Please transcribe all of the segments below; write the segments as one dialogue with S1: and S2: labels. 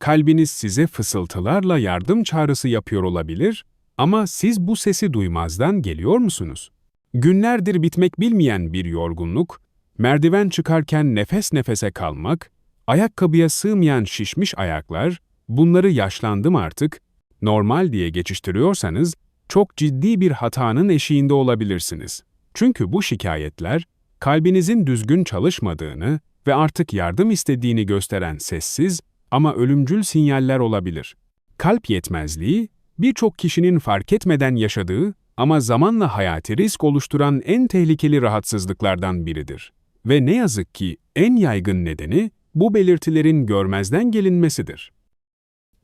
S1: Kalbiniz size fısıltılarla yardım çağrısı yapıyor olabilir ama siz bu sesi duymazdan geliyor musunuz? Günlerdir bitmek bilmeyen bir yorgunluk, merdiven çıkarken nefes nefese kalmak, ayakkabıya sığmayan şişmiş ayaklar, bunları yaşlandım artık, normal diye geçiştiriyorsanız çok ciddi bir hatanın eşiğinde olabilirsiniz. Çünkü bu şikayetler kalbinizin düzgün çalışmadığını ve artık yardım istediğini gösteren sessiz ama ölümcül sinyaller olabilir. Kalp yetmezliği, birçok kişinin fark etmeden yaşadığı ama zamanla hayati risk oluşturan en tehlikeli rahatsızlıklardan biridir. Ve ne yazık ki en yaygın nedeni bu belirtilerin görmezden gelinmesidir.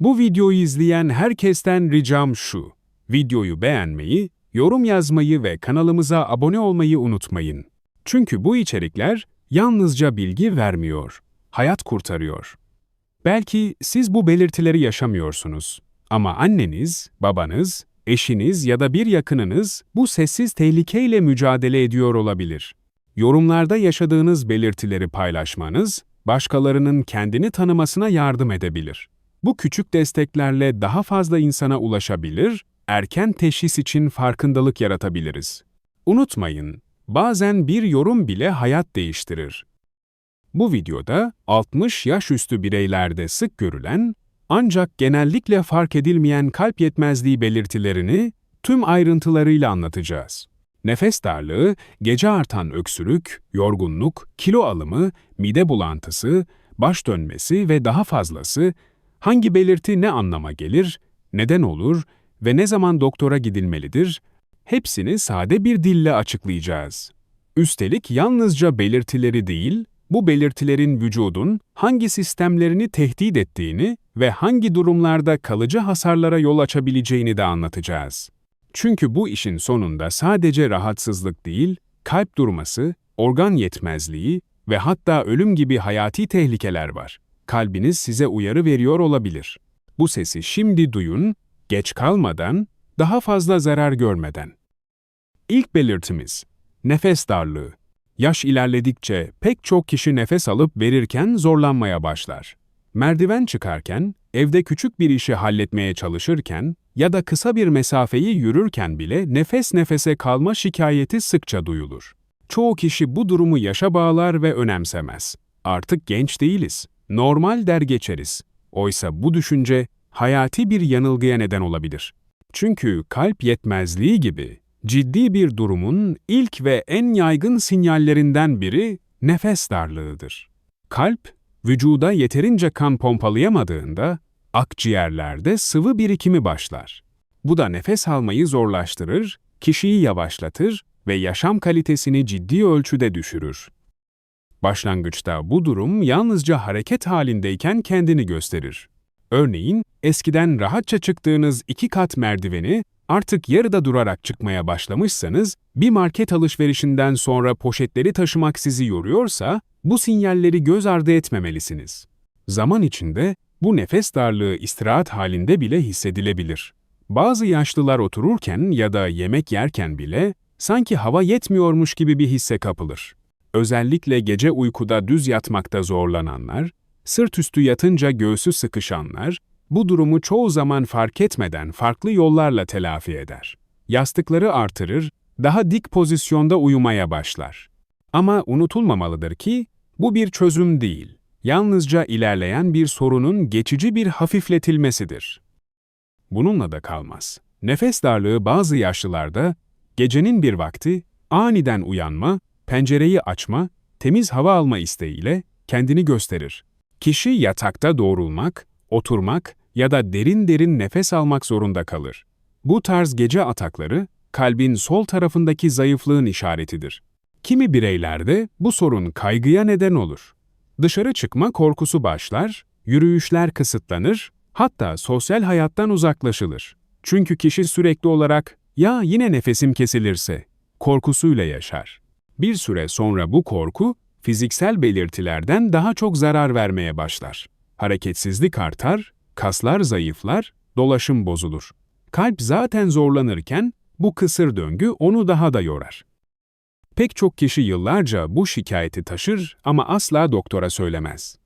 S1: Bu videoyu izleyen herkesten ricam şu. Videoyu beğenmeyi, yorum yazmayı ve kanalımıza abone olmayı unutmayın. Çünkü bu içerikler yalnızca bilgi vermiyor, hayat kurtarıyor. Belki siz bu belirtileri yaşamıyorsunuz ama anneniz, babanız, eşiniz ya da bir yakınınız bu sessiz tehlikeyle mücadele ediyor olabilir. Yorumlarda yaşadığınız belirtileri paylaşmanız, başkalarının kendini tanımasına yardım edebilir. Bu küçük desteklerle daha fazla insana ulaşabilir, erken teşhis için farkındalık yaratabiliriz. Unutmayın, bazen bir yorum bile hayat değiştirir. Bu videoda 60 yaş üstü bireylerde sık görülen ancak genellikle fark edilmeyen kalp yetmezliği belirtilerini tüm ayrıntılarıyla anlatacağız. Nefes darlığı, gece artan öksürük, yorgunluk, kilo alımı, mide bulantısı, baş dönmesi ve daha fazlası hangi belirti ne anlama gelir, neden olur ve ne zaman doktora gidilmelidir, hepsini sade bir dille açıklayacağız. Üstelik yalnızca belirtileri değil, bu belirtilerin vücudun hangi sistemlerini tehdit ettiğini ve hangi durumlarda kalıcı hasarlara yol açabileceğini de anlatacağız. Çünkü bu işin sonunda sadece rahatsızlık değil, kalp durması, organ yetmezliği ve hatta ölüm gibi hayati tehlikeler var. Kalbiniz size uyarı veriyor olabilir. Bu sesi şimdi duyun, geç kalmadan, daha fazla zarar görmeden. İlk belirtimiz, nefes darlığı. Yaş ilerledikçe pek çok kişi nefes alıp verirken zorlanmaya başlar. Merdiven çıkarken, evde küçük bir işi halletmeye çalışırken ya da kısa bir mesafeyi yürürken bile nefes nefese kalma şikayeti sıkça duyulur. Çoğu kişi bu durumu yaşa bağlar ve önemsemez. Artık genç değiliz, normal der geçeriz. Oysa bu düşünce hayati bir yanılgıya neden olabilir. Çünkü kalp yetmezliği gibi ciddi bir durumun ilk ve en yaygın sinyallerinden biri nefes darlığıdır. Kalp, vücuda yeterince kan pompalayamadığında akciğerlerde sıvı birikimi başlar. Bu da nefes almayı zorlaştırır, kişiyi yavaşlatır ve yaşam kalitesini ciddi ölçüde düşürür. Başlangıçta bu durum yalnızca hareket halindeyken kendini gösterir. Örneğin, eskiden rahatça çıktığınız iki kat merdiveni artık yarıda durarak çıkmaya başlamışsanız, bir market alışverişinden sonra poşetleri taşımak sizi yoruyorsa, bu sinyalleri göz ardı etmemelisiniz. Zaman içinde bu nefes darlığı istirahat halinde bile hissedilebilir. Bazı yaşlılar otururken ya da yemek yerken bile sanki hava yetmiyormuş gibi bir hisse kapılır. Özellikle gece uykuda düz yatmakta zorlananlar, sırt üstü yatınca göğsü sıkışanlar, bu durumu çoğu zaman fark etmeden farklı yollarla telafi eder. Yastıkları artırır, daha dik pozisyonda uyumaya başlar. Ama unutulmamalıdır ki bu bir çözüm değil, yalnızca ilerleyen bir sorunun geçici bir hafifletilmesidir. Bununla da kalmaz. Nefes darlığı bazı yaşlılarda gecenin bir vakti aniden uyanma, pencereyi açma, temiz hava alma isteğiyle kendini gösterir. Kişi yatakta doğrulmak, oturmak ya da derin derin nefes almak zorunda kalır. Bu tarz gece atakları, kalbin sol tarafındaki zayıflığın işaretidir. Kimi bireylerde bu sorun kaygıya neden olur. Dışarı çıkma korkusu başlar, yürüyüşler kısıtlanır, hatta sosyal hayattan uzaklaşılır. Çünkü kişi sürekli olarak ya yine nefesim kesilirse korkusuyla yaşar. Bir süre sonra bu korku fiziksel belirtilerden daha çok zarar vermeye başlar. Hareketsizlik artar, kaslar zayıflar, dolaşım bozulur. Kalp zaten zorlanırken bu kısır döngü onu daha da yorar. Pek çok kişi yıllarca bu şikayeti taşır ama asla doktora söylemez.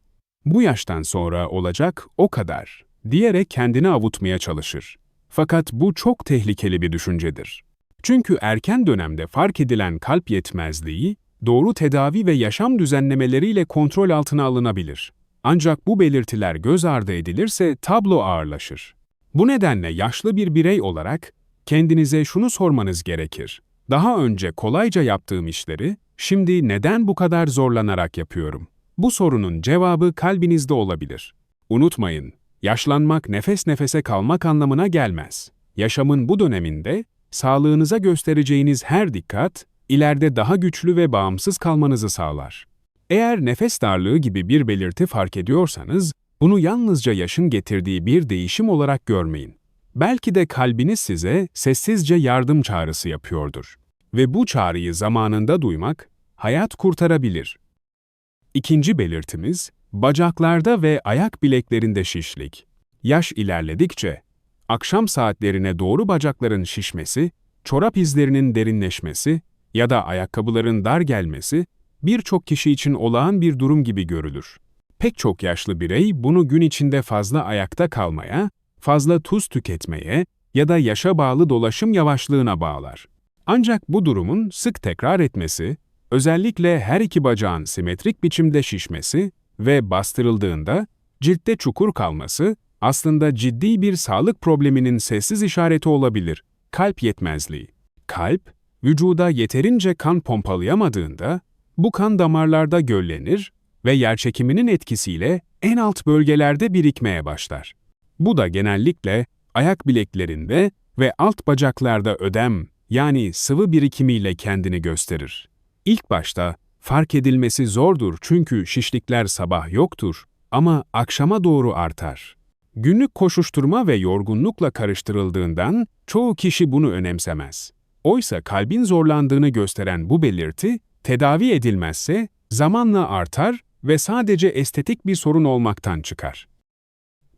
S1: Bu yaştan sonra olacak o kadar diyerek kendini avutmaya çalışır. Fakat bu çok tehlikeli bir düşüncedir. Çünkü erken dönemde fark edilen kalp yetmezliği, doğru tedavi ve yaşam düzenlemeleriyle kontrol altına alınabilir. Ancak bu belirtiler göz ardı edilirse tablo ağırlaşır. Bu nedenle yaşlı bir birey olarak kendinize şunu sormanız gerekir. Daha önce kolayca yaptığım işleri, şimdi neden bu kadar zorlanarak yapıyorum? Bu sorunun cevabı kalbinizde olabilir. Unutmayın, yaşlanmak nefes nefese kalmak anlamına gelmez. Yaşamın bu döneminde sağlığınıza göstereceğiniz her dikkat, ileride daha güçlü ve bağımsız kalmanızı sağlar. Eğer nefes darlığı gibi bir belirti fark ediyorsanız, bunu yalnızca yaşın getirdiği bir değişim olarak görmeyin. Belki de kalbiniz size sessizce yardım çağrısı yapıyordur. Ve bu çağrıyı zamanında duymak, hayat kurtarabilir. İkinci belirtimiz, bacaklarda ve ayak bileklerinde şişlik. Yaş ilerledikçe, akşam saatlerine doğru bacakların şişmesi, çorap izlerinin derinleşmesi ya da ayakkabıların dar gelmesi, birçok kişi için olağan bir durum gibi görülür. Pek çok yaşlı birey bunu gün içinde fazla ayakta kalmaya, fazla tuz tüketmeye ya da yaşa bağlı dolaşım yavaşlığına bağlar. Ancak bu durumun sık tekrar etmesi, özellikle her iki bacağın simetrik biçimde şişmesi ve bastırıldığında ciltte çukur kalması aslında ciddi bir sağlık probleminin sessiz işareti olabilir. Kalp yetmezliği. Kalp, vücuda yeterince kan pompalayamadığında bu kan damarlarda göllenir ve yerçekiminin etkisiyle en alt bölgelerde birikmeye başlar. Bu da genellikle ayak bileklerinde ve alt bacaklarda ödem yani sıvı birikimiyle kendini gösterir. İlk başta fark edilmesi zordur çünkü şişlikler sabah yoktur ama akşama doğru artar. Günlük koşuşturma ve yorgunlukla karıştırıldığından çoğu kişi bunu önemsemez. Oysa kalbin zorlandığını gösteren bu belirti, tedavi edilmezse zamanla artar ve sadece estetik bir sorun olmaktan çıkar.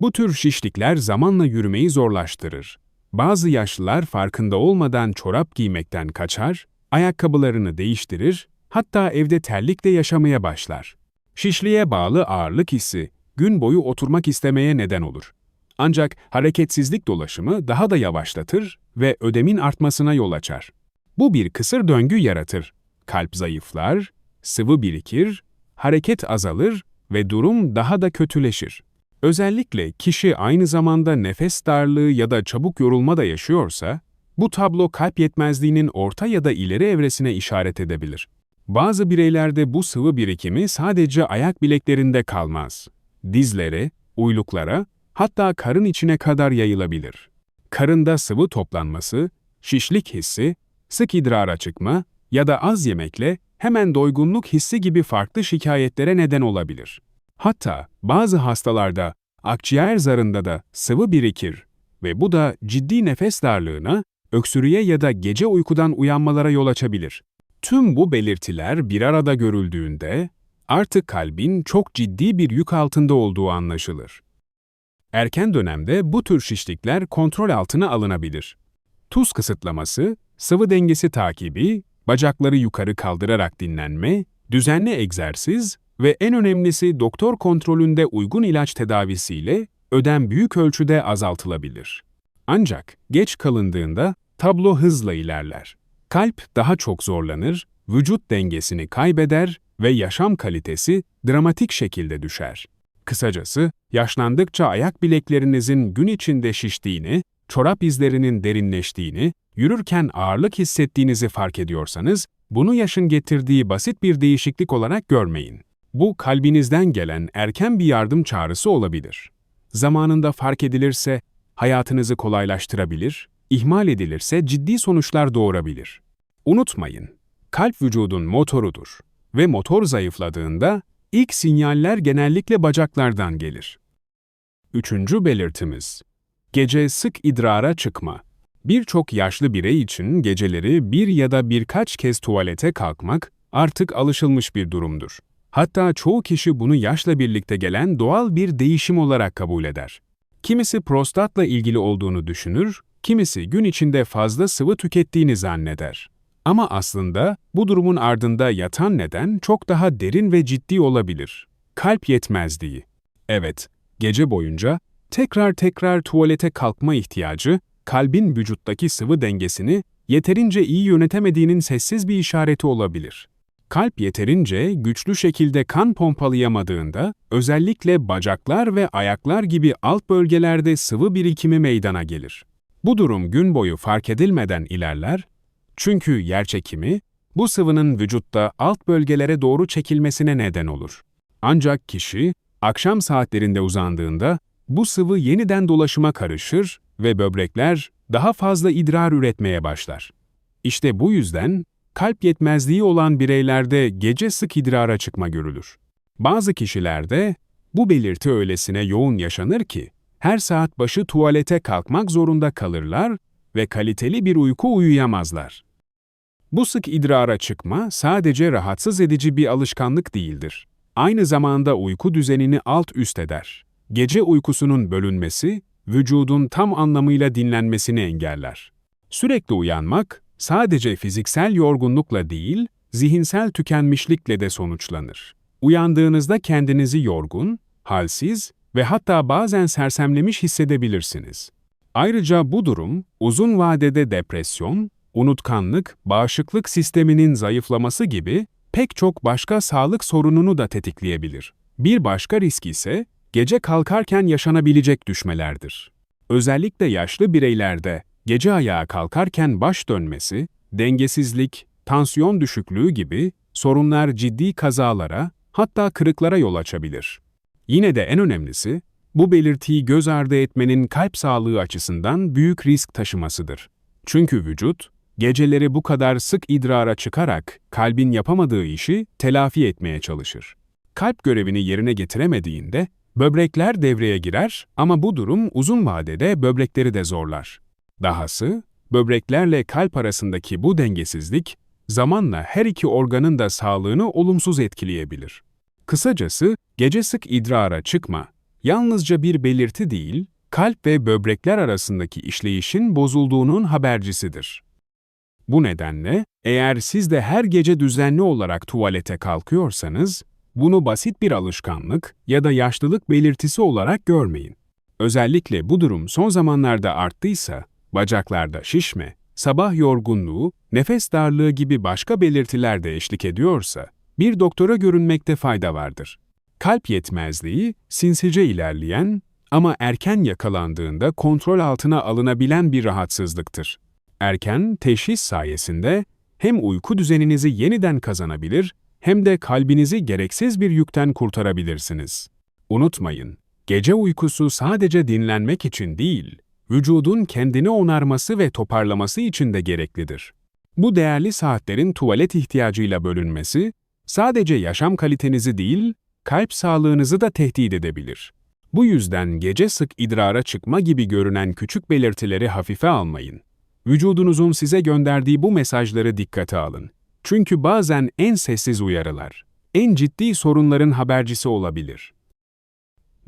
S1: Bu tür şişlikler zamanla yürümeyi zorlaştırır. Bazı yaşlılar farkında olmadan çorap giymekten kaçar, ayakkabılarını değiştirir, hatta evde terlikle yaşamaya başlar. Şişliğe bağlı ağırlık hissi gün boyu oturmak istemeye neden olur. Ancak hareketsizlik dolaşımı daha da yavaşlatır ve ödemin artmasına yol açar. Bu bir kısır döngü yaratır. Kalp zayıflar, sıvı birikir, hareket azalır ve durum daha da kötüleşir. Özellikle kişi aynı zamanda nefes darlığı ya da çabuk yorulma da yaşıyorsa, bu tablo kalp yetmezliğinin orta ya da ileri evresine işaret edebilir. Bazı bireylerde bu sıvı birikimi sadece ayak bileklerinde kalmaz. Dizlere, uyluklara, hatta karın içine kadar yayılabilir. Karında sıvı toplanması, şişlik hissi, sık idrara çıkma ya da az yemekle hemen doygunluk hissi gibi farklı şikayetlere neden olabilir. Hatta bazı hastalarda akciğer zarında da sıvı birikir ve bu da ciddi nefes darlığına, öksürüğe ya da gece uykudan uyanmalara yol açabilir. Tüm bu belirtiler bir arada görüldüğünde artık kalbin çok ciddi bir yük altında olduğu anlaşılır. Erken dönemde bu tür şişlikler kontrol altına alınabilir. Tuz kısıtlaması, sıvı dengesi takibi, bacakları yukarı kaldırarak dinlenme, düzenli egzersiz ve en önemlisi doktor kontrolünde uygun ilaç tedavisiyle ödem büyük ölçüde azaltılabilir. Ancak geç kalındığında tablo hızla ilerler. Kalp daha çok zorlanır, vücut dengesini kaybeder ve yaşam kalitesi dramatik şekilde düşer. Kısacası, yaşlandıkça ayak bileklerinizin gün içinde şiştiğini, çorap izlerinin derinleştiğini, yürürken ağırlık hissettiğinizi fark ediyorsanız, bunu yaşın getirdiği basit bir değişiklik olarak görmeyin. Bu kalbinizden gelen erken bir yardım çağrısı olabilir. Zamanında fark edilirse hayatınızı kolaylaştırabilir, ihmal edilirse ciddi sonuçlar doğurabilir. Unutmayın, kalp vücudun motorudur ve motor zayıfladığında ilk sinyaller genellikle bacaklardan gelir. Üçüncü belirtimiz, gece sık idrara çıkma. Birçok yaşlı birey için geceleri bir ya da birkaç kez tuvalete kalkmak artık alışılmış bir durumdur. Hatta çoğu kişi bunu yaşla birlikte gelen doğal bir değişim olarak kabul eder. Kimisi prostatla ilgili olduğunu düşünür, kimisi gün içinde fazla sıvı tükettiğini zanneder. Ama aslında bu durumun ardında yatan neden çok daha derin ve ciddi olabilir. Kalp yetmezliği. Evet, gece boyunca tekrar tekrar tuvalete kalkma ihtiyacı, kalbin vücuttaki sıvı dengesini yeterince iyi yönetemediğinin sessiz bir işareti olabilir. Kalp yeterince güçlü şekilde kan pompalayamadığında, özellikle bacaklar ve ayaklar gibi alt bölgelerde sıvı birikimi meydana gelir. Bu durum gün boyu fark edilmeden ilerler, çünkü yerçekimi, bu sıvının vücutta alt bölgelere doğru çekilmesine neden olur. Ancak kişi, akşam saatlerinde uzandığında, bu sıvı yeniden dolaşıma karışır ve böbrekler daha fazla idrar üretmeye başlar. İşte bu yüzden kalp yetmezliği olan bireylerde gece sık idrara çıkma görülür. Bazı kişilerde bu belirti öylesine yoğun yaşanır ki her saat başı tuvalete kalkmak zorunda kalırlar ve kaliteli bir uyku uyuyamazlar. Bu sık idrara çıkma sadece rahatsız edici bir alışkanlık değildir. Aynı zamanda uyku düzenini alt üst eder. Gece uykusunun bölünmesi, vücudun tam anlamıyla dinlenmesini engeller. Sürekli uyanmak, sadece fiziksel yorgunlukla değil, zihinsel tükenmişlikle de sonuçlanır. Uyandığınızda kendinizi yorgun, halsiz ve hatta bazen sersemlemiş hissedebilirsiniz. Ayrıca bu durum, uzun vadede depresyon, unutkanlık, bağışıklık sisteminin zayıflaması gibi pek çok başka sağlık sorununu da tetikleyebilir. Bir başka risk ise gece kalkarken yaşanabilecek düşmelerdir. Özellikle yaşlı bireylerde gece ayağa kalkarken baş dönmesi, dengesizlik, tansiyon düşüklüğü gibi sorunlar ciddi kazalara, hatta kırıklara yol açabilir. Yine de en önemlisi, bu belirtiyi göz ardı etmenin kalp sağlığı açısından büyük risk taşımasıdır. Çünkü vücut, geceleri bu kadar sık idrara çıkarak kalbin yapamadığı işi telafi etmeye çalışır. Kalp görevini yerine getiremediğinde böbrekler devreye girer ama bu durum uzun vadede böbrekleri de zorlar. Dahası, böbreklerle kalp arasındaki bu dengesizlik zamanla her iki organın da sağlığını olumsuz etkileyebilir. Kısacası gece sık idrara çıkma yalnızca bir belirti değil, kalp ve böbrekler arasındaki işleyişin bozulduğunun habercisidir. Bu nedenle eğer siz de her gece düzenli olarak tuvalete kalkıyorsanız, bunu basit bir alışkanlık ya da yaşlılık belirtisi olarak görmeyin. Özellikle bu durum son zamanlarda arttıysa, bacaklarda şişme, sabah yorgunluğu, nefes darlığı gibi başka belirtiler de eşlik ediyorsa, bir doktora görünmekte fayda vardır. Kalp yetmezliği, sinsice ilerleyen ama erken yakalandığında kontrol altına alınabilen bir rahatsızlıktır. Erken teşhis sayesinde hem uyku düzeninizi yeniden kazanabilir hem de kalbinizi gereksiz bir yükten kurtarabilirsiniz. Unutmayın, gece uykusu sadece dinlenmek için değil, vücudun kendini onarması ve toparlaması için de gereklidir. Bu değerli saatlerin tuvalet ihtiyacıyla bölünmesi, sadece yaşam kalitenizi değil, kalp sağlığınızı da tehdit edebilir. Bu yüzden gece sık idrara çıkma gibi görünen küçük belirtileri hafife almayın. Vücudunuzun size gönderdiği bu mesajları dikkate alın. Çünkü bazen en sessiz uyarılar, en ciddi sorunların habercisi olabilir.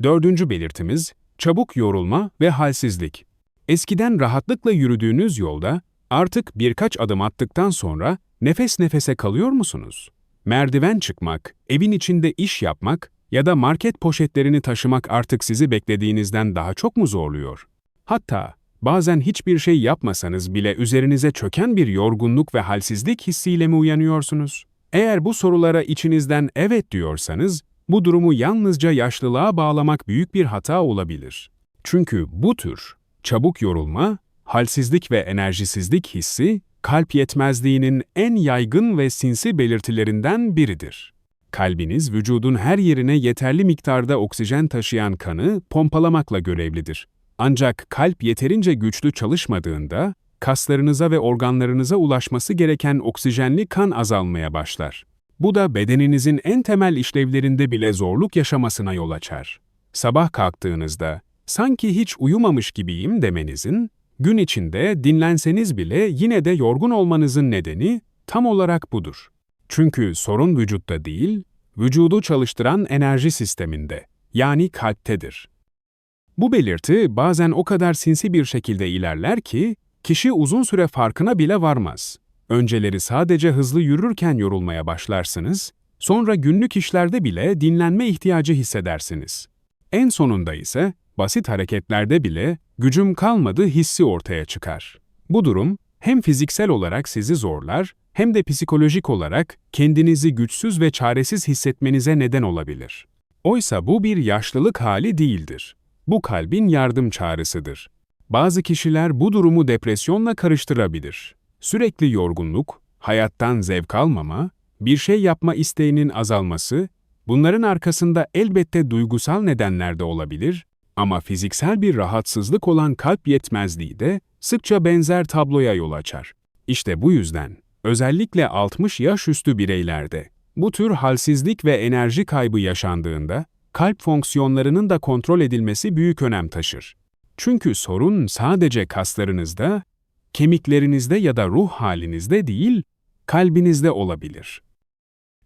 S1: Dördüncü belirtimiz, çabuk yorulma ve halsizlik. Eskiden rahatlıkla yürüdüğünüz yolda artık birkaç adım attıktan sonra nefes nefese kalıyor musunuz? Merdiven çıkmak, evin içinde iş yapmak ya da market poşetlerini taşımak artık sizi beklediğinizden daha çok mu zorluyor? Hatta bazen hiçbir şey yapmasanız bile üzerinize çöken bir yorgunluk ve halsizlik hissiyle mi uyanıyorsunuz? Eğer bu sorulara içinizden evet diyorsanız, bu durumu yalnızca yaşlılığa bağlamak büyük bir hata olabilir. Çünkü bu tür çabuk yorulma, halsizlik ve enerjisizlik hissi kalp yetmezliğinin en yaygın ve sinsi belirtilerinden biridir. Kalbiniz vücudun her yerine yeterli miktarda oksijen taşıyan kanı pompalamakla görevlidir. Ancak kalp yeterince güçlü çalışmadığında kaslarınıza ve organlarınıza ulaşması gereken oksijenli kan azalmaya başlar. Bu da bedeninizin en temel işlevlerinde bile zorluk yaşamasına yol açar. Sabah kalktığınızda sanki hiç uyumamış gibiyim demenizin Gün içinde dinlenseniz bile yine de yorgun olmanızın nedeni tam olarak budur. Çünkü sorun vücutta değil, vücudu çalıştıran enerji sisteminde, yani kalptedir. Bu belirti bazen o kadar sinsi bir şekilde ilerler ki, kişi uzun süre farkına bile varmaz. Önceleri sadece hızlı yürürken yorulmaya başlarsınız, sonra günlük işlerde bile dinlenme ihtiyacı hissedersiniz. En sonunda ise basit hareketlerde bile gücüm kalmadı hissi ortaya çıkar. Bu durum hem fiziksel olarak sizi zorlar hem de psikolojik olarak kendinizi güçsüz ve çaresiz hissetmenize neden olabilir. Oysa bu bir yaşlılık hali değildir. Bu kalbin yardım çağrısıdır. Bazı kişiler bu durumu depresyonla karıştırabilir. Sürekli yorgunluk, hayattan zevk almama, bir şey yapma isteğinin azalması, bunların arkasında elbette duygusal nedenler de olabilir ama fiziksel bir rahatsızlık olan kalp yetmezliği de sıkça benzer tabloya yol açar. İşte bu yüzden özellikle 60 yaş üstü bireylerde bu tür halsizlik ve enerji kaybı yaşandığında kalp fonksiyonlarının da kontrol edilmesi büyük önem taşır. Çünkü sorun sadece kaslarınızda, kemiklerinizde ya da ruh halinizde değil, kalbinizde olabilir.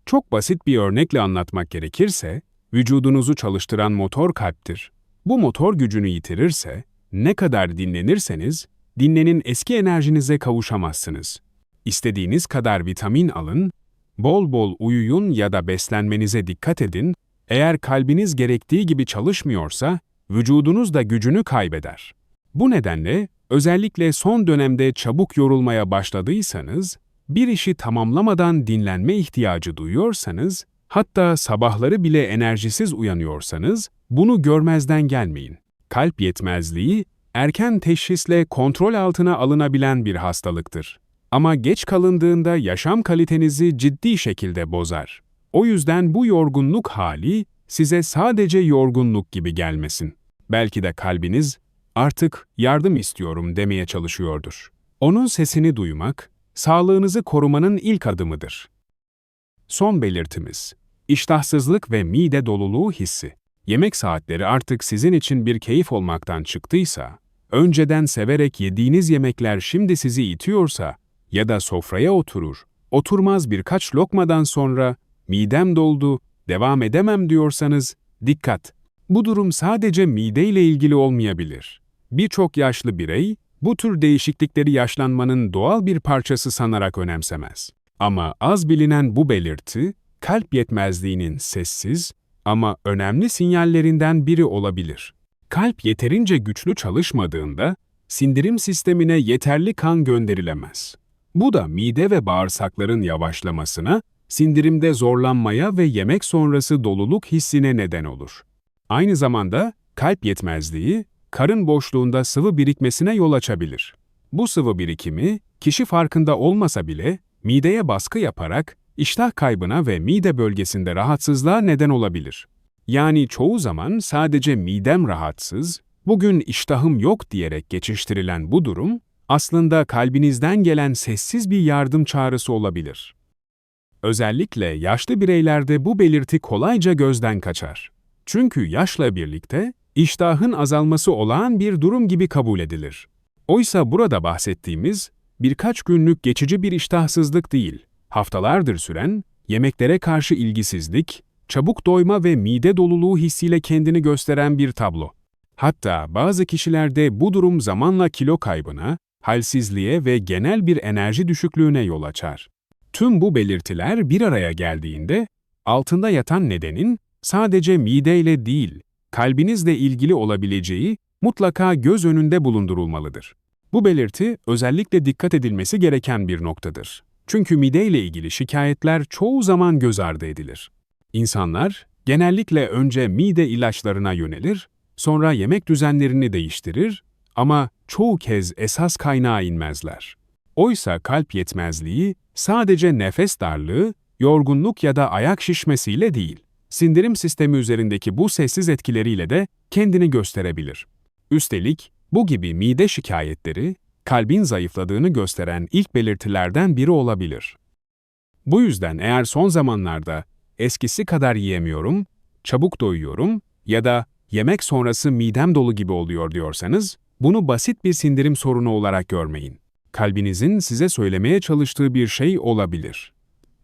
S1: Çok basit bir örnekle anlatmak gerekirse, vücudunuzu çalıştıran motor kalptir. Bu motor gücünü yitirirse, ne kadar dinlenirseniz, dinlenin eski enerjinize kavuşamazsınız. İstediğiniz kadar vitamin alın, bol bol uyuyun ya da beslenmenize dikkat edin, eğer kalbiniz gerektiği gibi çalışmıyorsa, vücudunuz da gücünü kaybeder. Bu nedenle, özellikle son dönemde çabuk yorulmaya başladıysanız, bir işi tamamlamadan dinlenme ihtiyacı duyuyorsanız, hatta sabahları bile enerjisiz uyanıyorsanız, bunu görmezden gelmeyin. Kalp yetmezliği, erken teşhisle kontrol altına alınabilen bir hastalıktır. Ama geç kalındığında yaşam kalitenizi ciddi şekilde bozar. O yüzden bu yorgunluk hali size sadece yorgunluk gibi gelmesin. Belki de kalbiniz artık yardım istiyorum demeye çalışıyordur. Onun sesini duymak, sağlığınızı korumanın ilk adımıdır. Son belirtimiz, iştahsızlık ve mide doluluğu hissi. Yemek saatleri artık sizin için bir keyif olmaktan çıktıysa, önceden severek yediğiniz yemekler şimdi sizi itiyorsa ya da sofraya oturur, oturmaz birkaç lokmadan sonra midem doldu, devam edemem diyorsanız dikkat. Bu durum sadece mideyle ilgili olmayabilir. Birçok yaşlı birey bu tür değişiklikleri yaşlanmanın doğal bir parçası sanarak önemsemez. Ama az bilinen bu belirti, kalp yetmezliğinin sessiz ama önemli sinyallerinden biri olabilir. Kalp yeterince güçlü çalışmadığında sindirim sistemine yeterli kan gönderilemez. Bu da mide ve bağırsakların yavaşlamasına, sindirimde zorlanmaya ve yemek sonrası doluluk hissine neden olur. Aynı zamanda kalp yetmezliği, karın boşluğunda sıvı birikmesine yol açabilir. Bu sıvı birikimi, kişi farkında olmasa bile mideye baskı yaparak iştah kaybına ve mide bölgesinde rahatsızlığa neden olabilir. Yani çoğu zaman sadece midem rahatsız, bugün iştahım yok diyerek geçiştirilen bu durum, aslında kalbinizden gelen sessiz bir yardım çağrısı olabilir. Özellikle yaşlı bireylerde bu belirti kolayca gözden kaçar. Çünkü yaşla birlikte iştahın azalması olağan bir durum gibi kabul edilir. Oysa burada bahsettiğimiz birkaç günlük geçici bir iştahsızlık değil, haftalardır süren yemeklere karşı ilgisizlik, çabuk doyma ve mide doluluğu hissiyle kendini gösteren bir tablo. Hatta bazı kişilerde bu durum zamanla kilo kaybına, halsizliğe ve genel bir enerji düşüklüğüne yol açar. Tüm bu belirtiler bir araya geldiğinde altında yatan nedenin sadece mideyle değil, kalbinizle ilgili olabileceği mutlaka göz önünde bulundurulmalıdır. Bu belirti özellikle dikkat edilmesi gereken bir noktadır. Çünkü mideyle ilgili şikayetler çoğu zaman göz ardı edilir. İnsanlar genellikle önce mide ilaçlarına yönelir, sonra yemek düzenlerini değiştirir ama çoğu kez esas kaynağa inmezler. Oysa kalp yetmezliği sadece nefes darlığı, yorgunluk ya da ayak şişmesiyle değil, sindirim sistemi üzerindeki bu sessiz etkileriyle de kendini gösterebilir. Üstelik bu gibi mide şikayetleri, kalbin zayıfladığını gösteren ilk belirtilerden biri olabilir. Bu yüzden eğer son zamanlarda eskisi kadar yiyemiyorum, çabuk doyuyorum ya da yemek sonrası midem dolu gibi oluyor diyorsanız, bunu basit bir sindirim sorunu olarak görmeyin. Kalbinizin size söylemeye çalıştığı bir şey olabilir.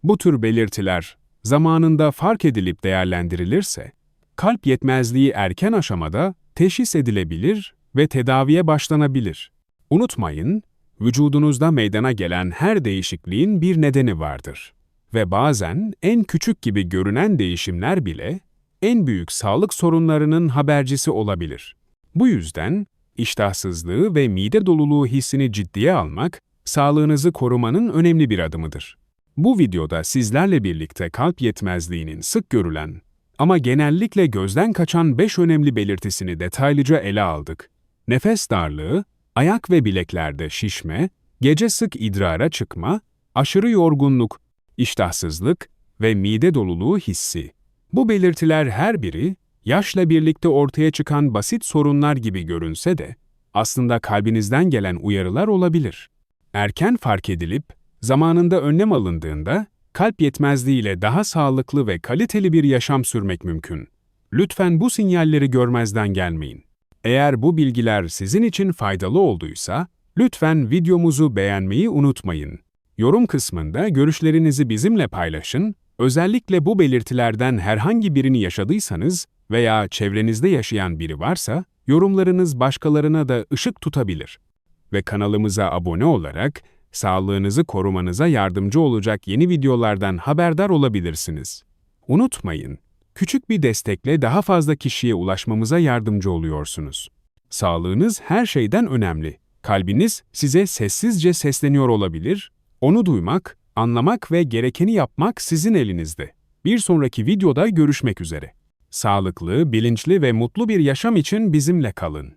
S1: Bu tür belirtiler zamanında fark edilip değerlendirilirse, kalp yetmezliği erken aşamada teşhis edilebilir ve tedaviye başlanabilir. Unutmayın, vücudunuzda meydana gelen her değişikliğin bir nedeni vardır. Ve bazen en küçük gibi görünen değişimler bile en büyük sağlık sorunlarının habercisi olabilir. Bu yüzden iştahsızlığı ve mide doluluğu hissini ciddiye almak, sağlığınızı korumanın önemli bir adımıdır. Bu videoda sizlerle birlikte kalp yetmezliğinin sık görülen ama genellikle gözden kaçan 5 önemli belirtisini detaylıca ele aldık. Nefes darlığı, ayak ve bileklerde şişme, gece sık idrara çıkma, aşırı yorgunluk, iştahsızlık ve mide doluluğu hissi. Bu belirtiler her biri yaşla birlikte ortaya çıkan basit sorunlar gibi görünse de aslında kalbinizden gelen uyarılar olabilir. Erken fark edilip zamanında önlem alındığında kalp yetmezliğiyle daha sağlıklı ve kaliteli bir yaşam sürmek mümkün. Lütfen bu sinyalleri görmezden gelmeyin. Eğer bu bilgiler sizin için faydalı olduysa, lütfen videomuzu beğenmeyi unutmayın. Yorum kısmında görüşlerinizi bizimle paylaşın, özellikle bu belirtilerden herhangi birini yaşadıysanız veya çevrenizde yaşayan biri varsa, yorumlarınız başkalarına da ışık tutabilir. Ve kanalımıza abone olarak, sağlığınızı korumanıza yardımcı olacak yeni videolardan haberdar olabilirsiniz. Unutmayın, küçük bir destekle daha fazla kişiye ulaşmamıza yardımcı oluyorsunuz. Sağlığınız her şeyden önemli. Kalbiniz size sessizce sesleniyor olabilir. Onu duymak, anlamak ve gerekeni yapmak sizin elinizde. Bir sonraki videoda görüşmek üzere. Sağlıklı, bilinçli ve mutlu bir yaşam için bizimle kalın.